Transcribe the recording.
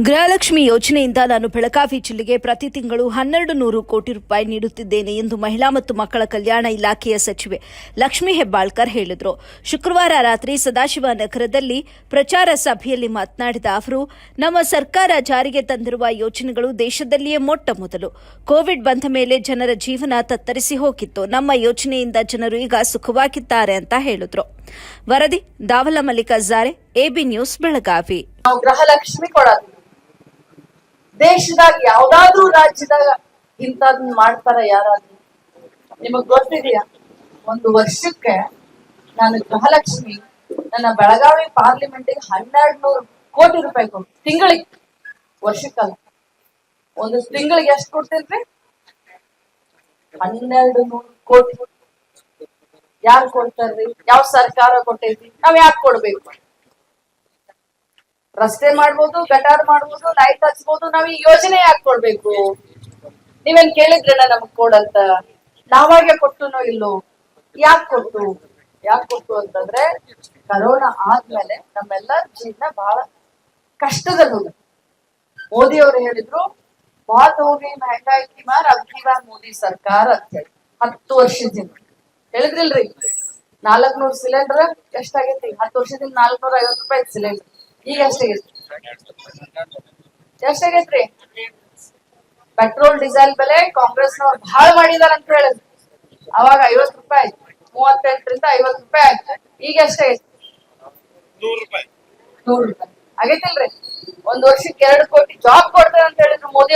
ಗೃಹಲಕ್ಷ್ಮಿ ಯೋಜನೆಯಿಂದ ನಾನು ಬೆಳಗಾವಿ ಜಿಲ್ಲೆಗೆ ಪ್ರತಿ ತಿಂಗಳು ಹನ್ನೆರಡು ನೂರು ಕೋಟಿ ರೂಪಾಯಿ ನೀಡುತ್ತಿದ್ದೇನೆ ಎಂದು ಮಹಿಳಾ ಮತ್ತು ಮಕ್ಕಳ ಕಲ್ಯಾಣ ಇಲಾಖೆಯ ಸಚಿವೆ ಲಕ್ಷ್ಮಿ ಹೆಬ್ಬಾಳ್ಕರ್ ಹೇಳಿದರು. ಶುಕ್ರವಾರ ರಾತ್ರಿ ಸದಾಶಿವ ನಗರದಲ್ಲಿ ಪ್ರಚಾರ ಸಭೆಯಲ್ಲಿ ಮಾತನಾಡಿದ ಅವರು, ನಮ್ಮ ಸರ್ಕಾರ ಜಾರಿಗೆ ತಂದಿರುವ ಯೋಜನೆಗಳು ದೇಶದಲ್ಲಿಯೇ ಮೊಟ್ಟ ಮೊದಲು. ಕೋವಿಡ್ ಬಂದ ಮೇಲೆ ಜನರ ಜೀವನ ತತ್ತರಿಸಿ ಹೋಗಿತ್ತು. ನಮ್ಮ ಯೋಜನೆಯಿಂದ ಜನರು ಈಗ ಸುಖವಾಗಿದ್ದಾರೆ ಅಂತ ಹೇಳಿದ್ರು. ವರದಿ ದಾವಲ ಮಲ್ಲಿಕಾಜಾರೆ ಎಬಿ ನ್ಯೂಸ್, ಬೆಳಗಾವಿ. ಗೃಹಲಕ್ಷ್ಮಿ ಕೊಡೋದು. ದೇಶದಾಗ ಯಾವ್ದಾದ್ರೂ ರಾಜ್ಯದಾಗ ಇಂಥದನ್ನ ಮಾಡ್ತಾರ ಯಾರಾದ್ರೂ? ನಿಮಗ್ ಗೊತ್ತಿದೆಯಾ? ಒಂದು ವರ್ಷಕ್ಕೆ ನಾನು ಗೃಹಲಕ್ಷ್ಮಿ, ನನ್ನ ಬೆಳಗಾವಿ ಪಾರ್ಲಿಮೆಂಟಿಗೆ ಹನ್ನೆರಡು ನೂರು ಕೋಟಿ ರೂಪಾಯಿ ಕೊಡ್ತೀನಿ ತಿಂಗಳಿಗೆ. ವರ್ಷಕ್ಕಲ್ಲ. ಒಂದು ತಿಂಗಳಿಗೆ ಎಷ್ಟು ಕೊಡ್ತೇನ್ರಿ ಹನ್ನೆರಡು ನೂರು ಕೋಟಿ. ಯಾರು ಕೊಡ್ತಾರ್ರಿ? ಯಾವ ಸರ್ಕಾರ ಕೊಟ್ಟೈತಿ? ನಾವ್ ಯಾಕೆ ಕೊಡ್ಬೇಕು? ರಸ್ತೆ ಮಾಡ್ಬೋದು, ಗಟಾರ್ ಮಾಡ್ಬೋದು ಲೈಟ್ ಹಚ್ಬೋದು, ನಾವ್ ಈ ಯೋಜನೆ ಯಾಕೆ ಕೊಡ್ಬೇಕು ನೀವೇನ್ ಕೇಳಿದ್ರಣ್ಣ ನಮಗ್ ಕೊಡಂತ ನಾವಾಗೆ ಕೊಟ್ಟುನೋ ಇಲ್ಲೋ? ಯಾಕೆ ಕೊಟ್ಟು? ಯಾಕೆ ಕೊಟ್ಟು ಅಂತಂದ್ರೆ, ಕರೋನಾ ಆದ್ಮೇಲೆ ನಮ್ಮೆಲ್ಲ ಜೀವನ ಬಹಳ ಕಷ್ಟದಲ್ಲಿ ಹೋಗುತ್ತೆ ಮೋದಿ ಅವರು ಹೇಳಿದ್ರು, ಬಾತ್ ಹೋಗಿ ಮಹಂಗಾಯಿ ಮಾರ್ ಬಾರ್ ಮೋದಿ ಸರ್ಕಾರ ಅಂತ ಹೇಳಿ ಹತ್ತು ವರ್ಷದಿಂದ. ಹೇಳಿದ್ರಿಲ್ರಿ, ನಾಲ್ಕನೂರ್ ಸಿಲಿಂಡರ್ ಎಷ್ಟಾಗೈತಿ? ಹತ್ತು ವರ್ಷದಿಂದ ನಾಲ್ಕನೂರ ಐವತ್ತು ರೂಪಾಯಿ ಸಿಲಿಂಡರ್ ಈಗ ಎಷ್ಟಾಗೈತ್ರಿ ಎಷ್ಟಾಗೈತ್ರಿ ಪೆಟ್ರೋಲ್ ಡೀಸೆಲ್ ಬೆಲೆ ಕಾಂಗ್ರೆಸ್ ನವರು ಬಹಳ ಮಾಡಿದಾರ ಅಂತ ಹೇಳಿದ್ರು ಅವಾಗ ಐವತ್ ರೂಪಾಯಿ ಆಯ್ತು. ಮೂವತ್ತೆಂಟರಿಂದ ಐವತ್ ರೂಪಾಯಿ ಆಯ್ತು. ಈಗ ಎಷ್ಟಾಗೈತಿ ನೂರು ರೂಪಾಯಿ. ಆಗೈತಿಲ್ರಿ? ಒಂದ್ ವರ್ಷಕ್ಕೆ ಎರಡು ಕೋಟಿ ಜಾಬ್ ಕೊಡ್ತೇವೆ ಅಂತ ಹೇಳಿದ್ರು ಮೋದಿ